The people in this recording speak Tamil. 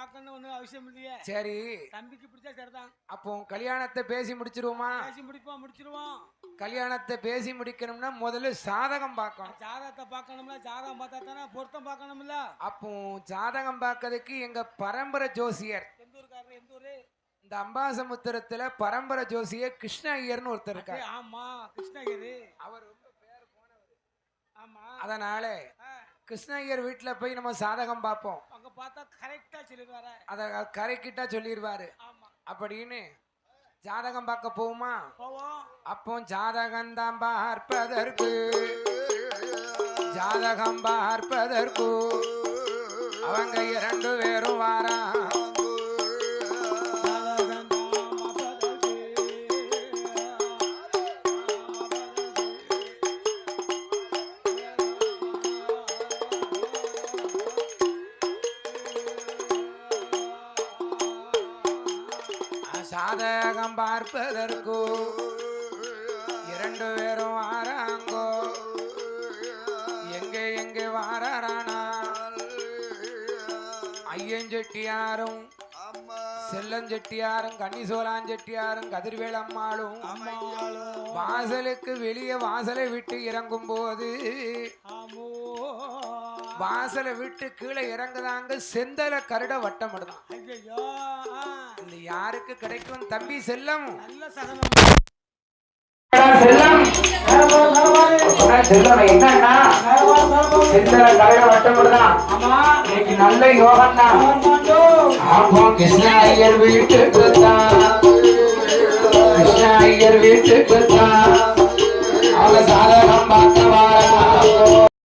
பார்க்கணும் ஒன்றும் அவசியம் இல்லையே. சரி. தம்பிக்கு பிடிச்சா சரிதான். அப்போ கல்யாணத்தை பேசி முடிச்சிருவோமா? பேசி முடிப்போம் முடிச்சிருவோம். கல்யாணத்தை பேசி முடிக்கணும்னா முதல்ல சாதகம் பார்க்கணும். ஜாதகத்தை பார்க்கணும்ல ஜாதகம் பார்த்தா தானே பொருத்தம் பார்க்கணும்ல? அப்போ ஜாதகம் பார்க்கறதுக்கு எங்க பரம்பரை ஜோசியர். எந்த ஊருக்காரரு எந்த ஊரு? இந்த அம்பாசமுத்திரத்துல பரம்பரை ஜோசியர் கிருஷ்ண ஐயர்னு ஒருத்தர் இருக்கார். ஆமா கிருஷ்ணகிரி அவர் ஆமா. அதனால ஆ, கிருஷ்ண ஐயர் வீட்டுல போய் நம்ம சாதகம் பார்ப்போம். பார்த்தா கரெக்டா சொல்லிடுவாரு. அத கரைக்கிட்டா சொல்லிடுவாரு. அப்படின்னு ஜாதகம் பார்க்க போகுமா போவோம். அப்போ ஜாதகம் தான் பார்ப்பதற்கு. ஜாதகம் பார்ப்பதற்கு. அவங்க இரண்டு பேரும் வாரா சாதகம் பார்ப்பதற்கு இரண்டு பேரும் வாராங்கோ. எங்கே எங்கே வாரானா ஐயஞ்செட்டியாரும் செல்லஞ்செட்டியாரும் கன்னிசோலான் செட்டியாரும் கதிர்வேல் அம்மாளும் வாசலுக்கு வெளியே வாசலை விட்டு இறங்கும் போது வாசலை விட்டு கீழே இறங்குதாங்க செந்தல கருட வட்டம் தான் ஐயோ இந்த யாருக்கு கிடைக்கும் தம்பி செல்லம்? செல்லம் செல்லம் என்னன்னா? செந்தல கருட வட்டம் தான் ஆமா. இன்னைக்கு நல்ல யோகம் தான் அப்போ கிருஷ்ண ஐயர் வீட்டுக்கு தான். கிருஷ்ண ஐயர் வீட்டுக்கு தான்.